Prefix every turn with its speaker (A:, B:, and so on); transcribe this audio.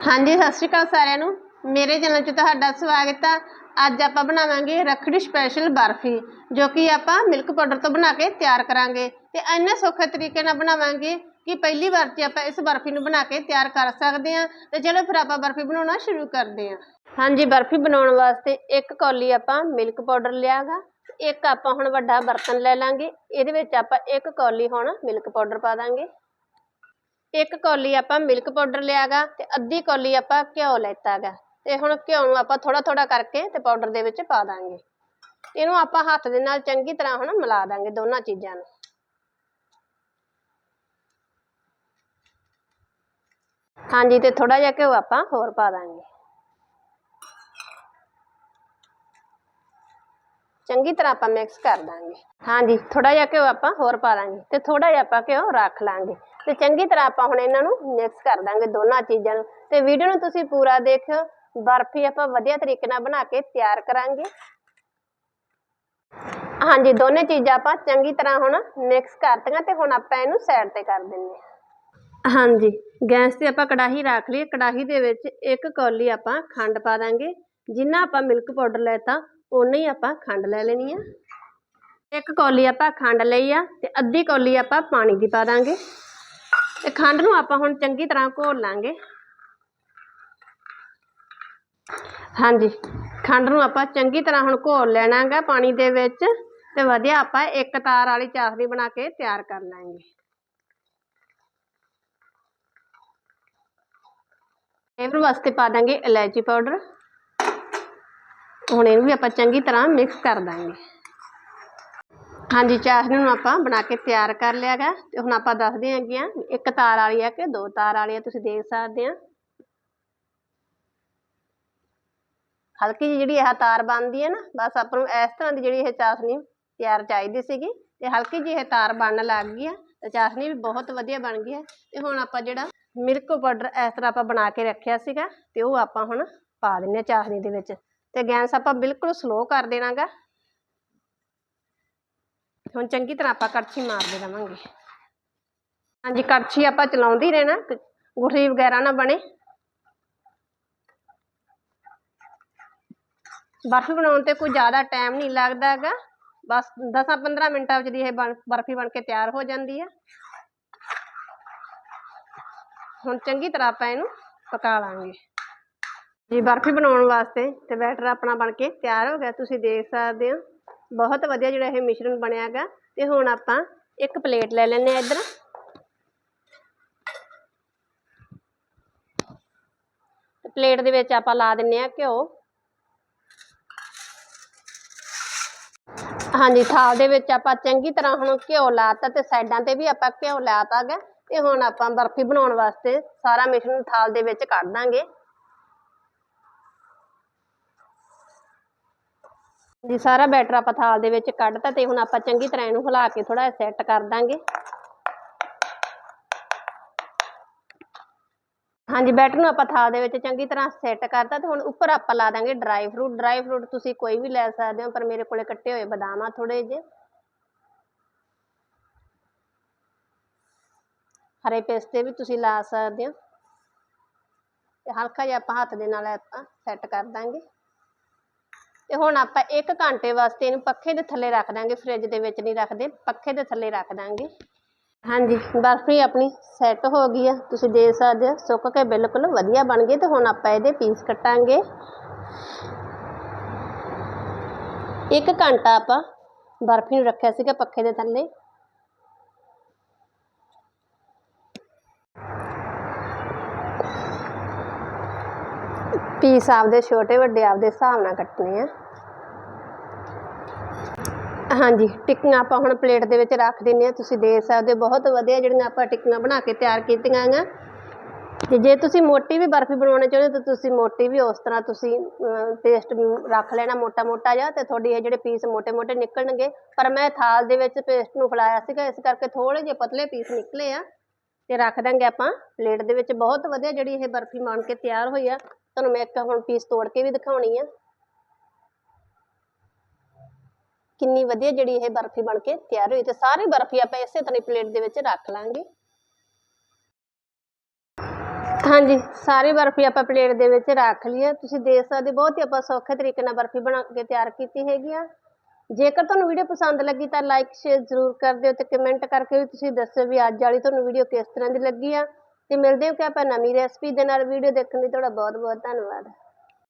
A: ਹਾਂਜੀ, ਸਤਿ ਸ਼੍ਰੀ ਅਕਾਲ ਸਾਰਿਆਂ ਨੂੰ। ਮੇਰੇ ਚੈਨਲ 'ਚ ਤੁਹਾਡਾ ਸਵਾਗਤ ਆ। ਅੱਜ ਆਪਾਂ ਬਣਾਵਾਂਗੇ ਰੱਖੜੀ ਸਪੈਸ਼ਲ ਬਰਫੀ, ਜੋ ਕਿ ਆਪਾਂ ਮਿਲਕ ਪਾਊਡਰ ਤੋਂ ਬਣਾ ਕੇ ਤਿਆਰ ਕਰਾਂਗੇ। ਤੇ ਇੰਨੇ ਸੌਖੇ ਤਰੀਕੇ ਨਾਲ ਬਣਾਵਾਂਗੇ ਕਿ ਪਹਿਲੀ ਵਾਰ 'ਚ ਆਪਾਂ ਇਸ ਬਰਫੀ ਨੂੰ ਬਣਾ ਕੇ ਤਿਆਰ ਕਰ ਸਕਦੇ ਹਾਂ। ਤੇ ਚਲੋ ਫਿਰ ਆਪਾਂ ਬਰਫੀ ਬਣਾਉਣਾ ਸ਼ੁਰੂ ਕਰਦੇ ਹਾਂ। ਹਾਂਜੀ, ਬਰਫੀ ਬਣਾਉਣ ਵਾਸਤੇ ਇੱਕ ਕੌਲੀ ਆਪਾਂ ਮਿਲਕ ਪਾਊਡਰ ਲਿਆਗਾ। ਇੱਕ ਆਪਾਂ ਹੁਣ ਵੱਡਾ ਬਰਤਨ ਲੈ ਲਾਂਗੇ। ਇਹਦੇ ਵਿੱਚ ਆਪਾਂ ਇੱਕ ਕੌਲੀ ਹੁਣ ਮਿਲਕ ਪਾਊਡਰ ਪਾ ਦਾਂਗੇ। ਇੱਕ ਕੌਲੀ ਆਪਾਂ ਮਿਲਕ ਪਾਊਡਰ ਲਿਆਗਾ ਤੇ ਅੱਧੀ ਕੌਲੀ ਆਪਾਂ ਘਿਓ ਲੈਤਾਗਾ ਤੇ ਹੁਣ ਘਿਓ ਨੂੰ ਆਪਾਂ ਥੋੜਾ ਥੋੜਾ ਕਰਕੇ ਤੇ ਪਾਊਡਰ ਦੇ ਵਿੱਚ ਪਾ ਦਾਂਗੇ। ਇਹਨੂੰ ਆਪਾਂ ਹੱਥ ਦੇ ਨਾਲ ਚੰਗੀ ਤਰ੍ਹਾਂ ਹੁਣ ਮਿਲਾ ਦਾਂਗੇ ਦੋਨਾਂ ਚੀਜ਼ਾਂ ਨੂੰ। ਹਾਂਜੀ ਤੇ ਥੋੜਾ ਜਿਹਾ ਘਿਓ ਆਪਾਂ ਹੋਰ ਪਾ ਦਾਂਗੇ। ਚੰਗੀ ਤਰ੍ਹਾਂ ਆਪਾਂ ਮਿਕਸ ਕਰ ਦਾਂਗੇ। ਹਾਂਜੀ ਥੋੜਾ ਜਿਹਾ ਘਿਓ ਆਪਾਂ ਹੋਰ ਪਾ ਦਾਂਗੇ ਤੇ ਥੋੜਾ ਜਿਹਾ ਆਪਾਂ ਘਿਓ ਰੱਖ ਲਾਂਗੇ। ਤੇ ਚੰਗੀ ਤਰ੍ਹਾਂ ਆਪਾਂ ਹੁਣ ਇਹਨਾਂ ਨੂੰ ਮਿਕਸ ਕਰ ਦਾਂਗੇ ਦੋਨਾਂ ਚੀਜ਼ਾਂ ਨੂੰ। ਤੇ ਵੀਡੀਓ ਨੂੰ ਤੁਸੀਂ ਪੂਰਾ ਦੇਖਿਓ। ਬਰਫੀ ਆਪਾਂ ਵਧੀਆ ਤਰੀਕੇ ਨਾਲ ਬਣਾ ਕੇ ਤਿਆਰ ਕਰਾਂਗੇ। ਹਾਂਜੀ, ਦੋਨੇ ਚੀਜ਼ਾਂ ਆਪਾਂ ਚੰਗੀ ਤਰ੍ਹਾਂ ਹੁਣ ਮਿਕਸ ਕਰਤੀਆਂ ਤੇ ਹੁਣ ਆਪਾਂ ਇਹਨੂੰ ਸਾਈਡ ਤੇ ਕਰ ਦਿੰਨੇ ਹਾਂ। ਹਾਂਜੀ, ਗੈਸ ਤੇ ਆਪਾਂ ਕੜਾਹੀ ਰੱਖ ਲਈ। ਕੜਾਹੀ ਦੇ ਵਿੱਚ ਇੱਕ ਕੌਲੀ ਆਪਾਂ ਖੰਡ ਪਾ ਦਾਂਗੇ। ਜਿੰਨਾ ਆਪਾਂ ਮਿਲਕ ਪਾਊਡਰ ਲੈਤਾ ਉਨਾ ਹੀ ਆਪਾਂ ਖੰਡ ਲੈ ਲੈਣੀ ਆ। ਇੱਕ ਕੌਲੀ ਆਪਾਂ ਖੰਡ ਲਈ ਆ ਤੇ ਅੱਧੀ ਕੌਲੀ ਆਪਾਂ ਪਾਣੀ ਦੀ ਪਾ ਦਾਂਗੇ। ਤੇ ਖੰਡ ਨੂੰ ਆਪਾਂ ਹੁਣ ਚੰਗੀ ਤਰ੍ਹਾਂ ਘੋਲ ਲਾਂਗੇ। ਹਾਂਜੀ, ਖੰਡ ਨੂੰ ਆਪਾਂ ਚੰਗੀ ਤਰ੍ਹਾਂ ਹੁਣ ਘੋਲ ਲੈਣਾਗਾ ਪਾਣੀ ਦੇ ਵਿੱਚ ਤੇ ਵਧੀਆ ਆਪਾਂ ਇੱਕ ਤਾਰ ਵਾਲੀ ਚਾਸ਼ਨੀ ਬਣਾ ਕੇ ਤਿਆਰ ਕਰ ਲਾਂਗੇ। ਫਲੇਵਰ ਵਾਸਤੇ ਪਾ ਦਾਂਗੇ ਇਲਾਇਚੀ ਪਾਊਡਰ। ਹੁਣ ਇਹਨੂੰ ਵੀ ਆਪਾਂ ਚੰਗੀ ਤਰ੍ਹਾਂ ਮਿਕਸ ਕਰ ਦਾਂਗੇ। ਹਾਂਜੀ ਚਾਸ਼ਨੀ ਨੂੰ ਆਪਾਂ ਬਣਾ ਕੇ ਤਿਆਰ ਕਰ ਲਿਆਗਾ ਤੇ ਹੁਣ ਆਪਾਂ ਦੱਸਦੇ ਹਾਂ ਕਿ ਇੱਕ ਤਾਰ ਵਾਲੀ ਆ ਕਿ ਦੋ ਤਾਰ ਵਾਲੀ ਆ, ਤੁਸੀਂ ਦੇਖ ਸਕਦੇ ਆ। ਹਲਕੀ ਜਿਹੀ ਜਿਹੜੀ ਇਹ ਤਾਰ ਬਣਦੀ ਹੈ ਨਾ, ਬਸ ਆਪਾਂ ਨੂੰ ਇਸ ਤਰ੍ਹਾਂ ਦੀ ਜਿਹੜੀ ਇਹ ਚਾਸ਼ਨੀ ਤਿਆਰ ਚਾਹੀਦੀ ਸੀਗੀ, ਤੇ ਹਲਕੀ ਜਿਹੀ ਇਹ ਤਾਰ ਬਣਨ ਲੱਗ ਗਈ ਆ, ਤੇ ਚਾਸ਼ਨੀ ਵੀ ਬਹੁਤ ਵਧੀਆ ਬਣ ਗਈ ਹੈ ਤੇ ਹੁਣ ਆਪਾਂ ਜਿਹੜਾ ਮਿਲਕ ਪਾਊਡਰ ਇਸ ਤਰ੍ਹਾਂ ਆਪਾਂ ਬਣਾ ਕੇ ਰੱਖਿਆ ਸੀਗਾ, ਤੇ ਉਹ ਆਪਾਂ ਹੁਣ ਪਾ ਦਿੰਨੇ ਆ ਚਾਸ਼ਨੀ ਦੇ ਵਿੱਚ। ਤੇ ਗੈਸ ਆਪਾਂ ਬਿਲਕੁਲ ਸਲੋ ਕਰ ਦੇਣਾਗਾ ਹੁਣ ਚੰਗੀ ਤਰ੍ਹਾਂ ਆਪਾਂ ਕੜਛੀ ਮਾਰਦੇ ਰਵਾਂਗੇ ਹਾਂਜੀ, ਕੜਛੀ ਆਪਾਂ ਚਲਾਉਂਦੀ ਰਹਿਣਾ ਗੁਠਲੀ ਵਗੈਰਾ ਨਾ ਬਣੇ। ਬਰਫੀ ਬਣਾਉਣ ਤੇ ਕੋਈ ਜ਼ਿਆਦਾ ਟਾਈਮ ਨਹੀਂ ਲੱਗਦਾ ਹੈਗਾ। ਬਸ 10-15 ਮਿੰਟਾਂ ਵਿੱਚ ਦੀ ਇਹ ਬਣ, ਬਰਫੀ ਬਣ ਕੇ ਤਿਆਰ ਹੋ ਜਾਂਦੀ ਹੈ ਹੁਣ ਚੰਗੀ ਤਰ੍ਹਾਂ ਆਪਾਂ ਇਹਨੂੰ ਪਕਾ ਲਾਂਗੇ। ਜੀ, ਬਰਫੀ ਬਣਾਉਣ ਵਾਸਤੇ ਤੇ ਬੈਟਰ ਆਪਣਾ ਬਣ ਕੇ ਤਿਆਰ ਹੋ ਗਿਆ। ਤੁਸੀਂ ਦੇਖ ਸਕਦੇ ਹੋ। ਬਹੁਤ ਵਧੀਆ ਜਿਹੜਾ ਇਹ ਮਿਸ਼ਰਣ ਬਣਿਆ ਹੈਗਾ। ਤੇ ਹੁਣ ਆਪਾਂ ਇੱਕ ਪਲੇਟ ਲੈ ਲੈਨੇ ਆ ਇੱਧਰ। ਪਲੇਟ ਦੇ ਵਿੱਚ ਆਪਾਂ ਲਾ ਦਿੰਨੇ ਆ ਘਿਓ। ਹਾਂਜੀ, ਥਾਲ ਦੇ ਵਿੱਚ ਆਪਾਂ ਚੰਗੀ ਤਰ੍ਹਾਂ ਹੁਣ ਘਿਓ ਲਾਤਾ ਤੇ ਸਾਈਡਾਂ ਤੇ ਵੀ ਆਪਾਂ ਘਿਓ ਲਾਤਾ ਗਾ ਤੇ ਹੁਣ ਆਪਾਂ ਬਰਫੀ ਬਣਾਉਣ ਵਾਸਤੇ ਸਾਰਾ ਮਿਸ਼ਰਣ ਥਾਲ ਦੇ ਵਿੱਚ ਕੱਢ ਦਾਂਗੇ। ਜੀ ਸਾਰਾ ਬੈਟਰ ਆਪਾਂ ਥਾਲ ਦੇ ਵਿੱਚ ਕੱਢਤਾ ਤੇ ਹੁਣ ਆਪਾਂ ਚੰਗੀ ਤਰ੍ਹਾਂ ਇਹਨੂੰ ਹਿਲਾ ਕੇ ਥੋੜਾ ਸੈੱਟ ਕਰ ਦਾਂਗੇ। ਹਾਂਜੀ, ਬੈਟਰ ਨੂੰ ਆਪਾਂ ਥਾਲ ਦੇ ਵਿੱਚ ਚੰਗੀ ਤਰ੍ਹਾਂ ਸੈੱਟ ਕਰਤਾ ਤੇ ਹੁਣ ਉੱਪਰ ਆਪਾਂ ਲਾ ਦਾਂਗੇ ਡਰਾਈ ਫਰੂਟ ਡਰਾਈ ਫਰੂਟ ਤੁਸੀਂ ਕੋਈ ਵੀ ਲੈ ਸਕਦੇ ਹੋ, ਪਰ ਮੇਰੇ ਕੋਲੇ ਕੱਟੇ ਹੋਏ ਬਦਾਮ ਆ ਥੋੜੇ ਜਿਹੇ। ਹਰੇ ਪਿਸਤੇ ਵੀ ਤੁਸੀਂ ਲਾ ਸਕਦੇ ਹੋ। ਤੇ ਹਲਕਾ ਜਿਹਾ ਆਪਾਂ ਹੱਥ ਦੇ ਨਾਲ ਆਪਾਂ ਸੈੱਟ ਕਰ ਦਾਂਗੇ। ਤੇ ਹੁਣ ਆਪਾਂ 1 ਘੰਟੇ ਵਾਸਤੇ ਇਹਨੂੰ ਪੱਖੇ ਦੇ ਥੱਲੇ ਰੱਖ ਦਾਂਗੇ ਫ੍ਰਿਜ ਦੇ ਵਿੱਚ ਨਹੀਂ ਰੱਖਦੇ, ਪੱਖੇ ਦੇ ਥੱਲੇ ਰੱਖ ਦਾਂਗੇ। ਹਾਂਜੀ, ਬਰਫੀ ਆਪਣੀ ਸੈੱਟ ਹੋ ਗਈ ਆ, ਤੁਸੀਂ ਦੇਖ ਸਕਦੇ ਹੋ, ਸੁੱਕ ਕੇ ਬਿਲਕੁਲ ਵਧੀਆ ਬਣ ਗਈ ਤੇ ਹੁਣ ਆਪਾਂ ਇਹਦੇ ਪੀਸ ਕੱਟਾਂਗੇ। ਇੱਕ ਘੰਟਾ ਆਪਾਂ ਬਰਫੀ ਨੂੰ ਰੱਖਿਆ ਸੀਗਾ ਪੱਖੇ ਦੇ ਥੱਲੇ। ਪੀਸ ਆਪਦੇ ਛੋਟੇ ਵੱਡੇ ਆਪਦੇ ਹਿਸਾਬ ਨਾਲ ਕੱਟਨੇ ਆ। ਹਾਂਜੀ, ਟਿੱਕੀਆਂ ਆਪਾਂ ਹੁਣ ਪਲੇਟ ਦੇ ਵਿੱਚ ਰੱਖ ਦਿੰਨੇ ਆ। ਤੁਸੀਂ ਦੇਖ ਸਕਦੇ ਹੋ, ਬਹੁਤ ਵਧੀਆ ਜਿਹੜੀਆਂ ਆਪਾਂ ਟਿੱਕੀਆਂ ਬਣਾ ਕੇ ਤਿਆਰ ਕੀਤੀਆਂ ਆ ਤੇ ਜੇ ਤੁਸੀਂ ਮੋਟੀ ਵੀ ਬਰਫੀ ਬਣਾਉਣੀ ਚਾਹੁੰਦੇ ਤਾਂ ਤੁਸੀਂ ਮੋਟੀ ਵੀ ਉਸ ਤਰ੍ਹਾਂ ਤੁਸੀਂ ਪੇਸਟ ਰੱਖ ਲੈਣਾ ਮੋਟਾ ਮੋਟਾ ਜਿਹਾ ਤੇ ਤੁਹਾਡੀ ਇਹ ਜਿਹੜੇ ਪੀਸ ਮੋਟੇ ਮੋਟੇ ਨਿਕਲਣਗੇ। ਪਰ ਮੈਂ ਥਾਲ ਦੇ ਵਿੱਚ ਪੇਸਟ ਨੂੰ ਫਲਾਇਆ ਸੀਗਾ, ਇਸ ਕਰਕੇ ਥੋੜੇ ਜਿਹੇ ਪਤਲੇ ਪੀਸ ਨਿਕਲੇ ਆ। ਤੇ ਰੱਖ ਦਾਂਗੇ ਆਪਾਂ। ਪਲੇਟ ਦੇ ਵਿੱਚ ਬਹੁਤ ਵਧੀਆ ਜਿਹੜੀ ਇਹ ਬਰਫੀ ਬਣ ਕੇ ਤਿਆਰ ਹੋਈ ਆ। ਤੁਹਾਨੂੰ ਮੈਂ ਇੱਕ ਹੁਣ ਪੀਸ ਤੋੜ ਕੇ ਵੀ ਦਿਖਾਉਣੀ ਆ। ਕਿੰਨੀ ਵਧੀਆ ਜਿਹੜੀ ਇਹ ਬਰਫੀ ਬਣ ਕੇ ਤਿਆਰ ਹੋਈ ਤੇ ਸਾਰੀ ਬਰਫੀ ਆਪਾਂ ਇਸੇ ਤਰ੍ਹਾਂ ਪਲੇਟ ਦੇ ਵਿੱਚ ਰੱਖ ਲਾਂਗੇ। ਹਾਂਜੀ, ਸਾਰੀ ਬਰਫੀ ਆਪਾਂ ਪਲੇਟ ਦੇ ਵਿੱਚ ਰੱਖ ਲਈ ਹੈ ਤੁਸੀਂ ਦੇਖ ਸਕਦੇ ਬਹੁਤ ਹੀ ਆਪਾਂ ਸੌਖੇ ਤਰੀਕੇ ਨਾਲ ਬਰਫੀ ਬਣਾ ਕੇ ਤਿਆਰ ਕੀਤੀ ਹੈਗੀ ਆ। ਜੇਕਰ ਤੁਹਾਨੂੰ ਵੀਡੀਓ ਪਸੰਦ ਲੱਗੀ ਤਾਂ ਲਾਈਕ ਸ਼ੇਅਰ ਜ਼ਰੂਰ ਕਰ ਦਿਓ ਤੇ ਕਮੈਂਟ ਕਰਕੇ ਵੀ ਤੁਸੀਂ ਦੱਸੋ ਵੀ ਅੱਜ ਵਾਲੀ ਤੁਹਾਨੂੰ ਵੀਡੀਓ ਕਿਸ ਤਰ੍ਹਾਂ ਦੀ ਲੱਗੀ ਆ। ਤੇ ਮਿਲਦੇ ਹੋ ਕਿ ਆਪਾਂ ਨਵੀਂ ਰੈਸਪੀ ਦੇ ਨਾਲ ਵੀਡੀਓ ਦੇਖਣ ਲਈ। ਤੁਹਾਡਾ ਬਹੁਤ ਬਹੁਤ ਧੰਨਵਾਦ।